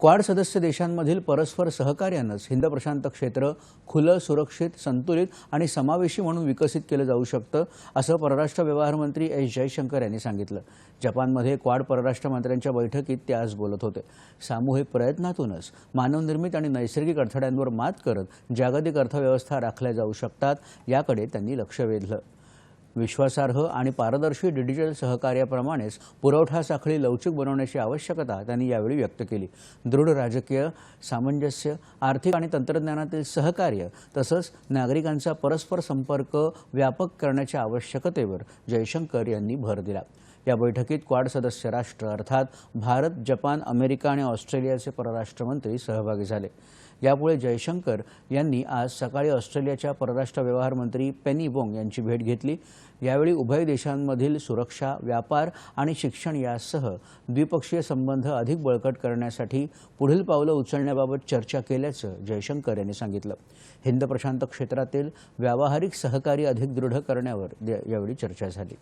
Quad सदस्य देशांमधील परस्पर सहकार्यानंच हिंद प्रशांत क्षेत्र खुलं सुरक्षित संतुलित आणि समावेशी म्हणून विकसित केलं जाऊ शकतं असं परराष्ट्र व्यवहार मंत्री एस जयशंकर यांनी सांगितलं. जपानमध्ये क्वाड परराष्ट्र मंत्र्यांच्या बैठकीत ते आज बोलत होते. सामूहिक प्रयत्नातूनच मानवनिर्मित आणि नैसर्गिक अडथळ्यांवर मात करत जागतिक अर्थव्यवस्था राखल्या जाऊ शकतात याकडे त्यांनी लक्ष वेधलं. विश्वासार्ह आणि पारदर्शी डिजिटल सहकार्याप्रमाणेच पुरवठा साखळी लवचिक बनवण्याची आवश्यकता त्यांनी यावेळी व्यक्त केली. दृढ राजकीय सामंजस्य आर्थिक आणि तंत्रज्ञानातील सहकार्य तसंच नागरिकांचा परस्पर संपर्क व्यापक करण्याच्या आवश्यकतेवर जयशंकर यांनी भर दिला. या बैठकीत क्वाड सदस्य राष्ट्र अर्थात भारत जपान अमेरिका आणि ऑस्ट्रेलियाचे परराष्ट्रमंत्री सहभागी झाले. यापुढे जयशंकर यांनी आज सकाळी ऑस्ट्रेलियाच्या परराष्ट्र व्यवहार मंत्री पेनी वोंग यांची भेट घेतली. यावेळी उभय देशांमधील सुरक्षा व्यापार आणि शिक्षण यासह द्विपक्षीय संबंध अधिक बळकट करण्यासाठी पुढील पावलं उचलण्याबाबत चर्चा केल्याचं जयशंकर यांनी सांगितलं. हिंद प्रशांत क्षेत्रातील व्यावहारिक सहकार्य अधिक दृढ करण्यावर यावेळी चर्चा झाली.